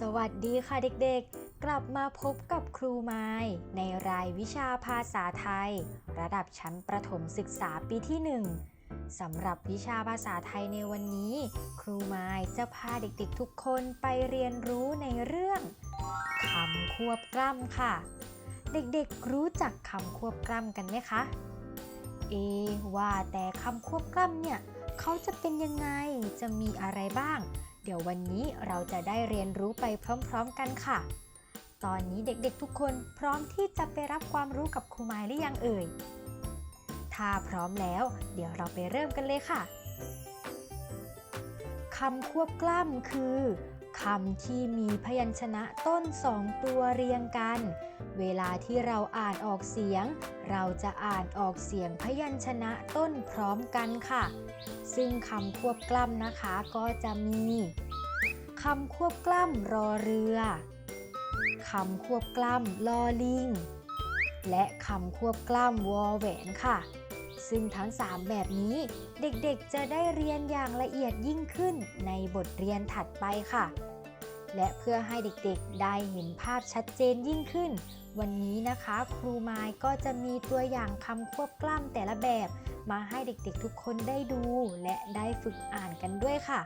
สวัสดีค่ะเด็กๆ กลับมาพบกับครูไม้ในรายวิชาภาษาไทย ระดับชั้นประถมศึกษาปีที่ 1 สำหรับวิชาภาษาไทยในวันนี้ ครูไม้จะพาเด็กๆทุกคนไปเรียนรู้ในเรื่องคำควบกล้ำค่ะ เด็กๆรู้จักคำควบกล้ำกันไหมคะ เอว่าแต่คำควบกล้ำเนี่ย เขาจะเป็นยังไง จะมีอะไรบ้าง เดี๋ยววันนี้เราจะได้เรียนรู้ไปพร้อมๆกันค่ะ ตอนนี้เด็กๆทุกคนพร้อมที่จะไปรับความรู้กับครูไม้หรือยังเอ่ย ถ้าพร้อมแล้ว เดี๋ยวเราไปเริ่มกันเลยค่ะคำควบกล้ำคือ คำที่มีพยัญชนะต้นสองตัวเรียงกัน เวลาที่เราอ่านออกเสียง เราจะอ่านออกเสียงพยัญชนะต้นพร้อมกันค่ะ ซึ่งคำควบกล้ำนะคะก็จะมีคำควบกล้ำรอเรือคำควบกล้ำลอลิง และคำควบกล้ำวอแหวนค่ะ ซึ่งทั้ง 3 แบบนี้เด็กๆ จะได้เรียนอย่างละเอียดยิ่งขึ้นในบทเรียนถัดไปค่ะ และเพื่อให้เด็กๆ ได้เห็นภาพชัดเจนยิ่งขึ้น วันนี้นะคะ ครูไม้ก็จะมีตัวอย่างคำควบกล้ำแต่ละแบบ มาให้เด็กๆ ทุกคนได้ดู และได้ฝึกอ่านกันด้วยค่ะ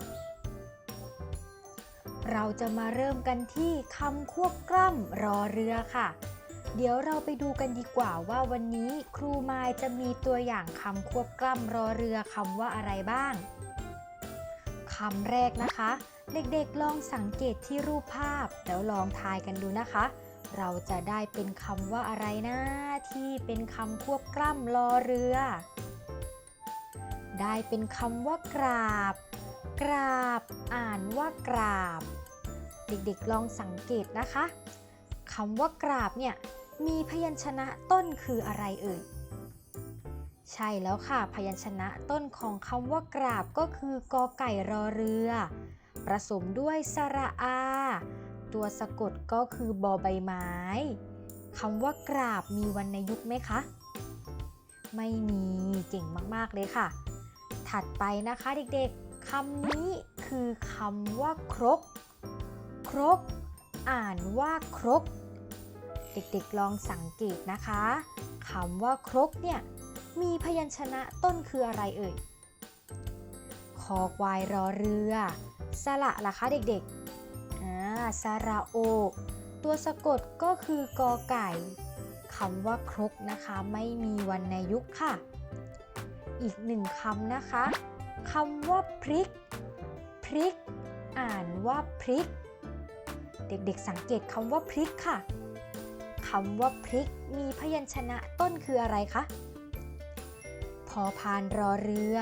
เราจะมาเริ่มกันที่คำควบกล้ำรอเรือค่ะ เดี๋ยวเราไปดูกันดีกว่าว่าวันนี้ครูมายจะมีตัวอย่างคำควบกล้ำรอเรือคำว่าอะไรบ้างคำแรกนะคะ เด็กๆลองสังเกตที่รูปภาพแล้วลองทายกันดูนะคะ เราจะได้เป็นคำว่าอะไรนะที่เป็นคำควบกล้ำรอเรือ ได้เป็นคำว่ากราบ กราบ อ่านว่ากราบ เด็กๆลองสังเกตนะคะคำว่ากราบเนี่ย มีพยัญชนะต้นคืออะไรเอ่ย ใช่แล้วค่ะ พยัญชนะต้นของคำว่ากราบก็คือกอไก่รอเรือผสมด้วยสระอา ตัวสะกดก็คือบอใบไม้คำว่ากราบมีวรรณยุกต์ไหมคะ ไม่มีเก่งมากๆเลยค่ะ ถัดไปนะคะเด็กๆคำนี้คือคำว่าครก ครก อ่านว่าครก เด็กๆลองสังเกตนะคะคำว่าครกเนี่ยมีพยัญชนะต้นคืออะไรเอ่ย คอควายรอเรือ สระล่ะคะเด็กๆอ่าสระโอ ตัวสะกดก็คือกอไก่คำว่าครกนะคะไม่มีวรรณยุกต์ค่ะ อีกหนึ่งคำนะคะคำว่าพริก พริก อ่านว่าพริก เด็กๆสังเกตคำว่าพริกค่ะำว่าพริกมีพยัญชนะต้นคืออะไรคะ พอพานรอเรือ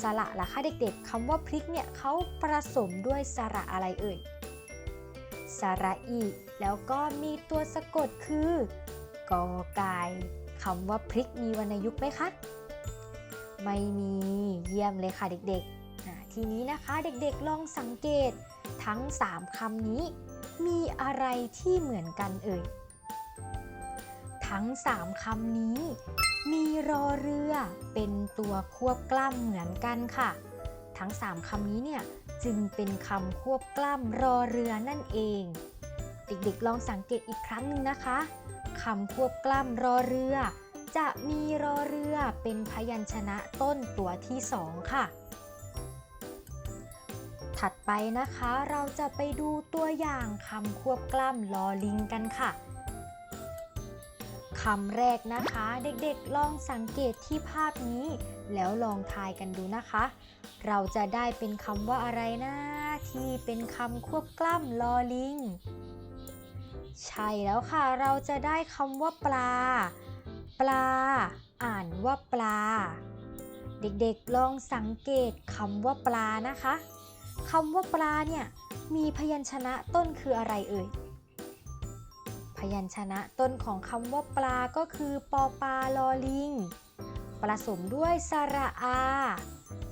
สระล่ะคะเด็กๆคำว่าพริกเนี่ยเขาผสมด้วยสระอะไรเอ่ย สระอีแล้วก็มีตัวสะกดคือกอไก่คำว่าพริกมีวรรณยุกต์ไหมคะ ไม่มีเยี่ยมเลยค่ะเด็กๆ ทีนี้นะคะเด็กๆลองสังเกตทั้ง 3คำนี้มีอะไรที่เหมือนกันเอ่ย ทั้ง3คำนี้ มีรอเรือเป็นตัวควบกล้ำเหมือนกันค่ะ ทั้ง3คำนี้เนี่ยจึงเป็นคำควบกล้ำรอเรือนั่นเอง เด็กๆลองสังเกตอีกครั้งหนึ่งนะคะคำควบกล้ำรอเรือ จะมีรอเรือเป็นพยัญชนะต้นตัวที่สองค่ะ ถัดไปนะคะเราจะไปดูตัวอย่างคำควบกล้ำลอลิงกันค่ะ คำแรกนะคะ เด็กๆลองสังเกตที่ภาพนี้ แล้วลองทายกันดูนะคะ เราจะได้เป็นคำว่าอะไรนะที่เป็นคำควบกล้ำลอลิง ใช่แล้วค่ะ เราจะได้คำว่าปลา ปลา อ่านว่าปลา เด็กๆลองสังเกตคำว่าปลานะคะคำว่าปลาเนี่ยมีพยัญชนะต้นคืออะไรเอ่ย พยัญชนะต้นของคำว่าปลาก็คือปอปลาลอลิงผสมด้วยสระอา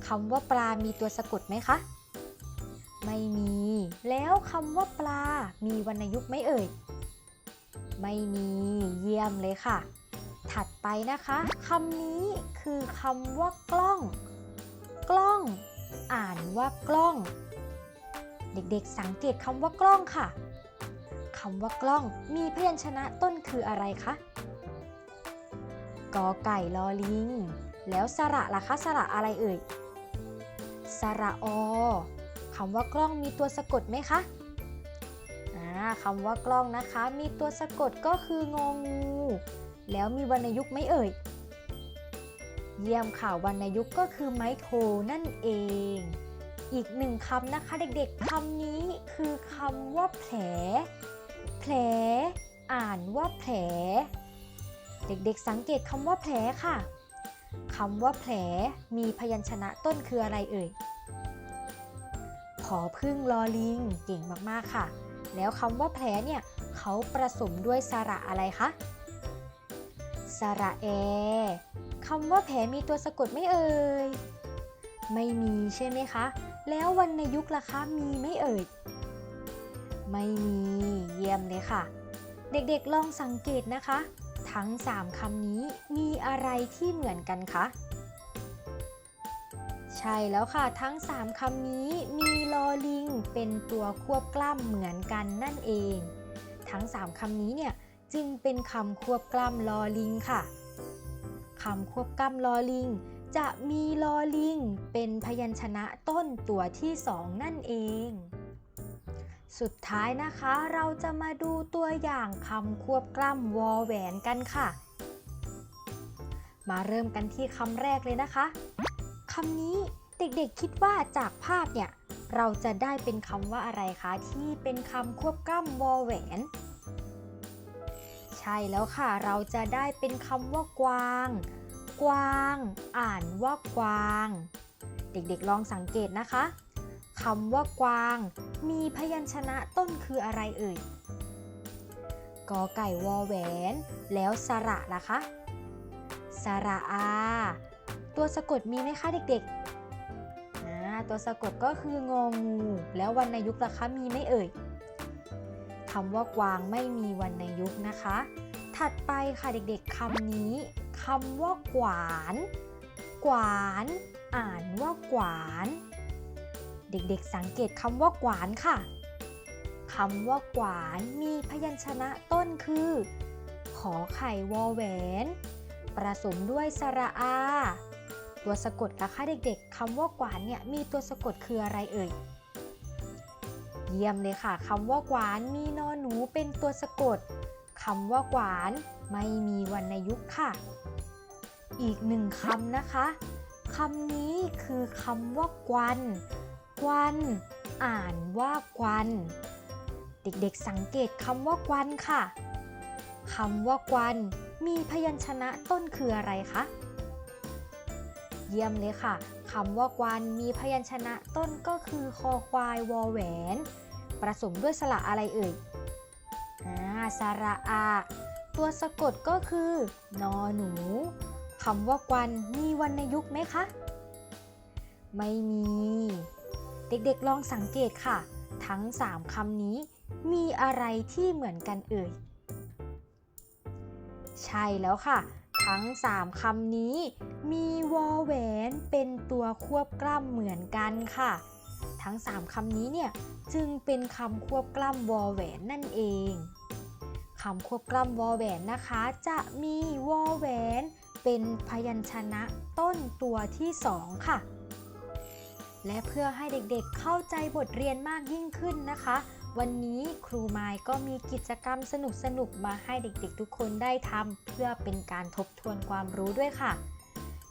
คำว่าปลามีตัวสะกดไหมคะ ไม่มี แล้วคำว่าปลา มีวรรณยุกต์ไหมเอ่ย ไม่มี เยี่ยมเลยค่ะ ถัดไปนะคะคำนี้คือคำว่ากล้อง กล้อง อ่านว่ากล้อง เด็กๆสังเกตคำว่ากล้องค่ะ คำว่ากล้องมีพยัญชนะต้นคืออะไรคะกอไก่ลอลิง แล้วสระล่ะคะสระอะไรเอ่ย สระอคำว่ากล้องมีตัวสะกดไหมคะคำว่ากล้องนะคะ มีตัวสะกดก็คืององู แล้วมีวรรณยุกต์ไหมเอ่ย เยี่ยมค่ะวรรณยุกต์ก็คือไม้โทนั่นเอง อีกหนึ่งคำนะคะเด็กๆคำนี้คือคำว่าแผล อ่านว่าแผล เด็กๆสังเกตคำว่าแผลค่ะคำว่าแผลมีพยัญชนะต้นคืออะไรเอ่ยผอพึ่งลอลิงเก่งมากๆค่ะ แล้วคำว่าแผลเนี่ยเขาประสมด้วยสระอะไรคะสระแอคำว่าแผลมีตัวสะกดไม่เอ่ย ไม่มีใช่ไหมคะ แล้ววรรณยุกต์ล่ะคะมีไม่เอ่ย ไม่มีเยี่ยมเลยค่ะ เด็กๆลองสังเกตนะคะ ทั้ง 3คำนี้มีอะไรที่เหมือนกันคะใช่แล้วค่ะทั้ง 3คำนี้มีลอลิง เป็นตัวควบกล้ำเหมือนกันนั่นเอง ทั้ง 3คำนี้เนี่ยจึงเป็นคำควบกล้ำลอลิงค่ะคำควบกล้ำลอลิง จะมีลอลิง เป็นพยัญชนะต้นตัวที่2นั่นเอง สุดท้ายนะคะเราจะมาดูตัวอย่างคำควบกล้ำวอแหวนกันค่ะ มาเริ่มกันที่คำแรกเลยนะคะคำนี้เด็กๆคิดว่าจากภาพเนี่ย เราจะได้เป็นคำว่าอะไรคะ ที่เป็นคำควบกล้ำวอแหวน ใช่แล้วค่ะ เราจะได้เป็นคำว่ากวาง กวาง อ่านว่ากวาง เด็กๆลองสังเกตนะคะ คำว่ากวาง มีพยัญชนะต้นคืออะไรเอ่ยกอไก่วอแหวน แล้วสระล่ะคะสระอา ตัวสะกดมีไหมคะเด็กๆ ตัวสะกดก็คืององู แล้ววรรณยุกต์ล่ะคะมีไหมเอ่ยคำว่ากวางไม่มีวรรณยุกต์นะคะ ถัดไปค่ะเด็กๆคำนี้คำว่ากวาน กวาน อ่านว่ากวาน เด็กๆสังเกตคำว่ากวานค่ะคำว่ากวานมีพยัญชนะต้นคือ ขอไข่วอแหวน ประสมด้วยสระอา ตัวสะกดล่ะคะเด็กๆคำว่ากวานเนี่ยมีตัวสะกดคืออะไรเอ่ย เยี่ยมเลยค่ะคำว่ากวานมีนอหนูเป็นตัวสะกดคำว่ากวานไม่มีวรรณยุกต์ค่ะ อีกหนึ่งคำนะคะคำนี้คือคำว่ากวัน กวัน อ่านว่ากวัน เด็กๆสังเกตคำว่ากวันค่ะคำว่ากวันมีพยัญชนะต้นคืออะไรคะเยี่ยมเลยค่ะคำว่ากวันมีพยัญชนะต้นก็คือคอควายวอแหวน ประสมด้วยสระอะไรเอ่ยอ่าสระอา ตัวสะกดก็คือนอหนูคำว่ากวันมีวรรณยุกต์ไหมคะ ไม่มี เด็กๆลองสังเกตค่ะ ทั้ง 3คำนี้ มีอะไรที่เหมือนกันเอ่ย ใช่แล้วค่ะ ทั้ง 3คำนี้ มีวอแหวนเป็นตัวควบกล้ำเหมือนกันค่ะ ทั้ง 3คำนี้เนี่ยจึงเป็นคำควบกล้ำวอแหวนนั่นเองคำควบกล้ำวอแหวนนะคะ จะมีวอแหวนเป็นพยัญชนะต้นตัวที่2ค่ะ และเพื่อให้เด็กๆเข้าใจบทเรียนมากยิ่งขึ้นนะคะ วันนี้ครูไม้ก็มีกิจกรรมสนุกๆมาให้เด็กๆทุกคนได้ทำเพื่อเป็นการทบทวนความรู้ด้วยค่ะ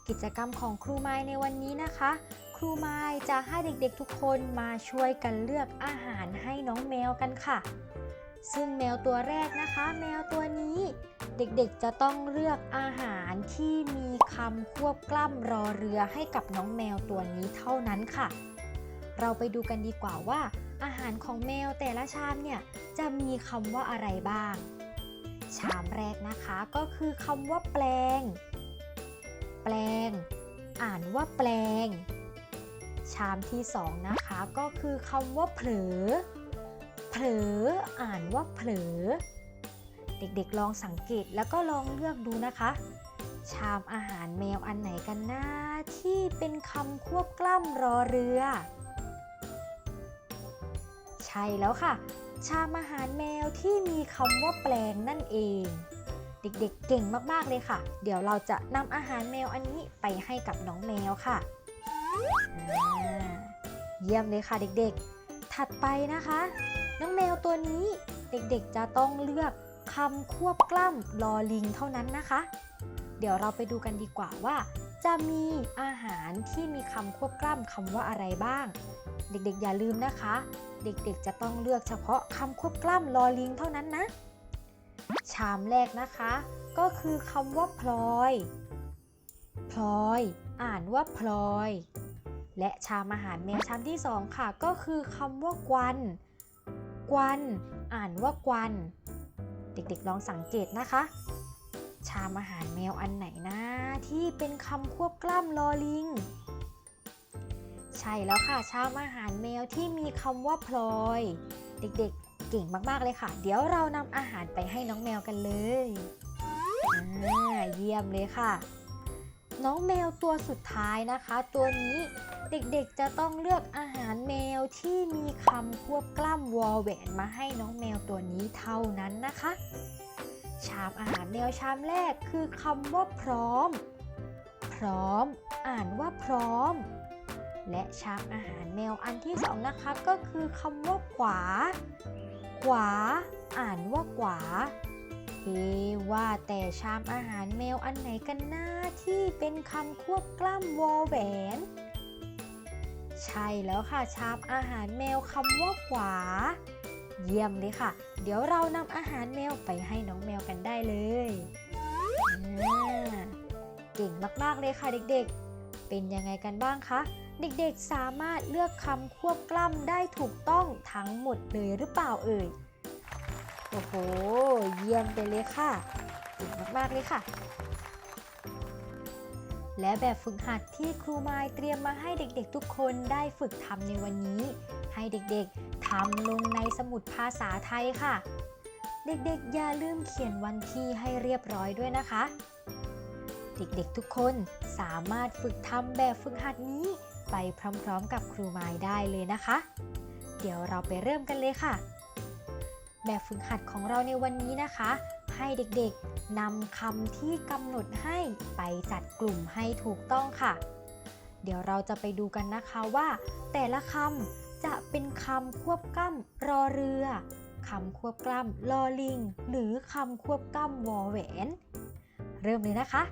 กิจกรรมของครูไม้ในวันนี้นะคะ ครูไม้จะให้เด็กๆทุกคนมาช่วยกันเลือกอาหารให้น้องแมวกันค่ะ ซึ่งแมวตัวแรกนะคะ แมวตัวนี้เด็กๆจะต้องเลือกอาหารที่มีคำควบกล้ำรอเรือให้กับน้องแมวตัวนี้เท่านั้นค่ะ เราไปดูกันดีกว่าว่า อาหารของแมวแต่ละชามเนี่ยจะมีคำว่าอะไรบ้าง ชามแรกนะคะก็คือคำว่าแปลง แปลง อ่านว่าแปลง ชามที่สองนะคะก็คือคำว่าเผลอ เผลออ่านว่าเผลอ เด็กๆลองสังเกตแล้วก็ลองเลือกดูนะคะ ชามอาหารแมวอันไหนกันนะที่เป็นคำควบกล้ำรอเรือ ใช่แล้วค่ะ ชามอาหารแมวที่มีคำว่าแปลงนั่นเอง เด็กๆเก่งมากๆเลยค่ะ เดี๋ยวเราจะนำอาหารแมวอันนี้ไปให้กับน้องแมวค่ะ เยี่ยมเลยค่ะเด็กๆ ถัดไปนะคะ น้องแมวตัวนี้เด็กๆจะต้องเลือกคำควบกล้ำลอลิงเท่านั้นนะคะ เดี๋ยวเราไปดูกันดีกว่าว่า จะมีอาหารที่มีคำควบกล้ำคำว่าอะไรบ้าง เด็กๆอย่าลืมนะคะ เด็กๆจะต้องเลือกเฉพาะคำควบกล้ำลอลิงเท่านั้นนะ ชามแรกนะคะ ก็คือคำว่าพลอย พลอย อ่านว่าพลอย และชามอาหารแมวชามที่สองค่ะ ก็คือคำว่ากวัน กวัน อ่านว่ากวัน เด็กๆลองสังเกตนะคะ ชามอาหารแมวอันไหนนะที่เป็นคำควบกล้ำลอลิง ใช่แล้วค่ะ ชามอาหารแมวที่มีคำว่าพลอย เด็กๆเก่งมากๆเลยค่ะ เดี๋ยวเรานำอาหารไปให้น้องแมวกันเลยอ่าเยี่ยมเลยค่ะ น้องแมวตัวสุดท้ายนะคะ ตัวนี้ เด็กๆจะต้องเลือกอาหารแมวที่มีคำควบกล้ำวอลแหวนมาให้น้องแมวตัวนี้เท่านั้นนะคะ ชามอาหารแมวชามแรกคือคำว่าพร้อม พร้อม อ่านว่าพร้อม และชามอาหารแมวอันที่สองนะคะก็คือคำว่าขวา ขวา อ่านว่ากวาเอว่าแต่ชามอาหารแมวอันไหนกันหน้าที่เป็นคำควบกล้ำวอแหวน ใช่แล้วค่ะชามอาหารแมวคำว่าขวา เยี่ยมเลยค่ะ เดี๋ยวเรานำอาหารแมวไปให้น้องแมวกันได้เลยเก่งมากๆเลยค่ะเด็กๆ เป็นยังไงกันบ้างคะ เด็กๆสามารถเลือกคำควบกล้ำได้ถูกต้องทั้งหมดเลยหรือเปล่าเอ่ย โอ้โห เยี่ยมไปเลยค่ะเก่งมากๆเลยค่ะ และแบบฝึกหัดที่ครูไมายเตรียมมาให้เด็กๆทุกคนได้ฝึกทำในวันนี้ ให้เด็กๆทำลงในสมุดภาษาไทยค่ะ เด็กๆ อย่าลืมเขียนวันที่ให้เรียบร้อยด้วยนะคะ เด็กๆทุกคนสามารถฝึกทำแบบฝึกหัดนี้ไปพร้อมๆ กับครูไมายได้เลยนะคะ เดี๋ยวเราไปเริ่มกันเลยค่ะ แบบฝึกหัดของเราในวันนี้นะคะ ให้เด็กๆ นำคำที่กำหนดให้ไปจัดกลุ่มให้ถูกต้องค่ะ เดี๋ยวเราจะไปดูกันนะคะว่า แต่ละคำจะเป็นคำควบกล้ำรอเรือคำควบกล้ำลอลิง หรือคำควบกล้ำวอแหวน เริ่มเลยนะคะ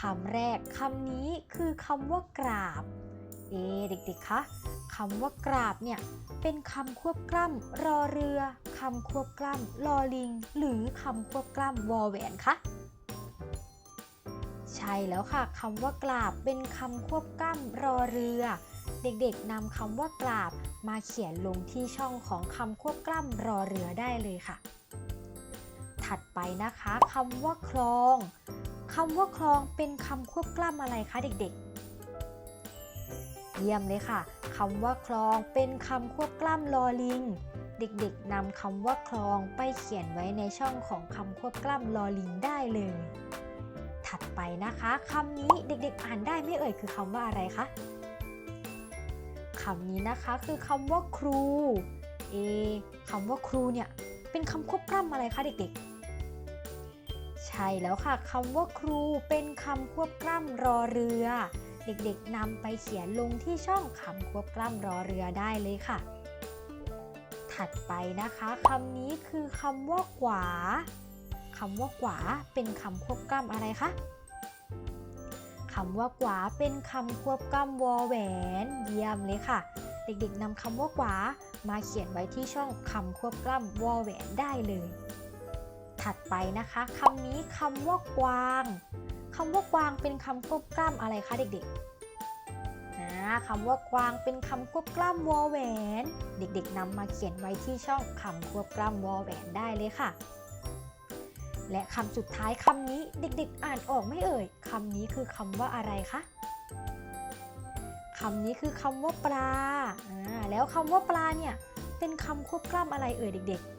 คำแรกคำนี้คือคำว่ากราบ เอเด็กๆคะ คำว่ากราบเนี่ยเป็นคำควบกล้ำรอเรือคำควบกล้ำลอลิง หรือคำควบกล้ำวอแหวนคะใช่แล้วค่ะคำว่ากราบเป็นคำควบกล้ำรอเรือ เด็กๆนำคำว่ากราบมาเขียนลงที่ช่องของคำควบกล้ำรอเรือได้เลยค่ะ ถัดไปนะคะคำว่าคลองคำว่าคลองเป็นคำควบกล้ำอะไรคะเด็กๆ เยี่ยมเลยค่ะคำว่าคลองเป็นคำควบกล้ำลอลิง เด็กๆนำคำว่าคลองไปเขียนไว้ในช่องของคำควบกล้ำลอลิงได้เลย ถัดไปนะคะคำนี้เด็กๆ อ่านได้ไม่เอ่ยคือคำว่าอะไรคะคำนี้นะคะคือคำว่าครู เอคำว่าครูเนี่ยเป็นคำควบกล้ำอะไรคะเด็กๆ ใช่แล้วค่ะคำว่าครูเป็นคำควบกล้ำรอเรือ เด็กๆนำไปเขียนลงที่ช่องคำควบกล้ำรอเรือได้เลยค่ะ ถัดไปนะคะคำนี้คือคำว่าขวาคำว่าขวาเป็นคำควบกล้ำอะไรคะคำว่าขวาเป็นคำควบกล้ำวอแหวน เยี่ยมเลยค่ะ เด็กๆนำคำว่าขวามาเขียนไว้ที่ช่องคำควบกล้ำวอแหวนได้เลย ถัดไปนะคะคำนี้คำว่ากวาง คำว่ากวางเป็นคำควบกล้ำอะไรคะเด็กๆนะคำว่ากวางเป็นคำควบกล้ำวอแหวน เด็กๆนำมาเขียนไว้ที่ช่องคำควบกล้ำวอแหวนได้เลยค่ะ และคำสุดท้ายคำนี้เด็กๆ อ่านออกไม่เอ่ยคำนี้คือคำว่าอะไรคะคำนี้คือคำว่าปลาอ่าแล้วคำว่าปลาเนี่ยเป็นคำควบกล้ำอะไรเอ่ยเด็กๆ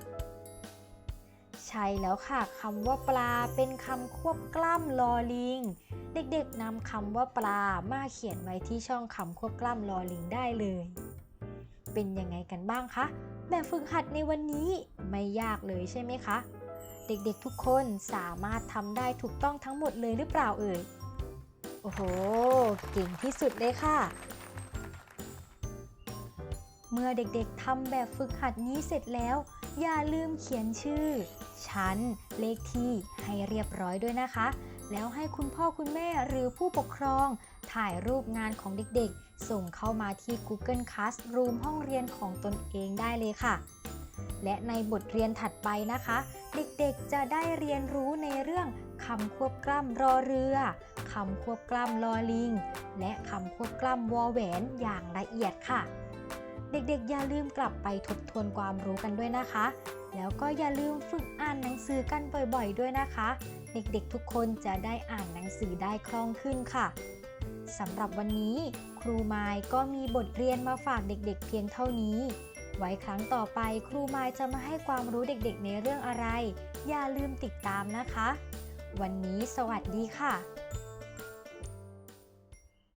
ใช่แล้วค่ะคำว่าปลาเป็นคำควบกล้ำลอลิง เด็กๆนำคำว่าปลามาเขียนไว้ที่ช่องคำควบกล้ำลอลิงได้เลย เป็นยังไงกันบ้างคะแบบฝึกหัดในวันนี้ไม่ยากเลยใช่ไหมคะ เด็กๆทุกคนสามารถทำได้ถูกต้องทั้งหมดเลยหรือเปล่าเอ่ยโอ้โห เก่งที่สุดเลยค่ะ เมื่อเด็กๆทำแบบฝึกหัดนี้เสร็จแล้ว อย่าลืมเขียนชื่อ ชั้น เลขที่ให้เรียบร้อยด้วยนะคะ แล้วให้คุณพ่อคุณแม่หรือผู้ปกครอง ถ่ายรูปงานของเด็กๆ ส่งเข้ามาที่ Google Classroom ห้องเรียนของตนเองได้เลยค่ะ และในบทเรียนถัดไปนะคะ เด็กๆจะได้เรียนรู้ในเรื่องคำควบกล้ำรอเรือคำควบกล้ำลอลิง และคำควบกล้ำวอแหวนอย่างละเอียดค่ะ เด็กๆ อย่าลืมกลับไปทบทวนความรู้กันด้วยนะคะ แล้วก็อย่าลืมฝึกอ่านหนังสือกันบ่อยๆ ด้วยนะคะ เด็กๆทุกคนจะได้อ่านหนังสือได้คล่องขึ้นค่ะสำหรับวันนี้ ครูไมายก็มีบทเรียนมาฝากเด็กๆ เพียงเท่านี้ ไว้ครั้งต่อไปครูไมายจะมาให้ความรู้เด็กๆ ในเรื่องอะไร อย่าลืมติดตามนะคะ วันนี้สวัสดีค่ะ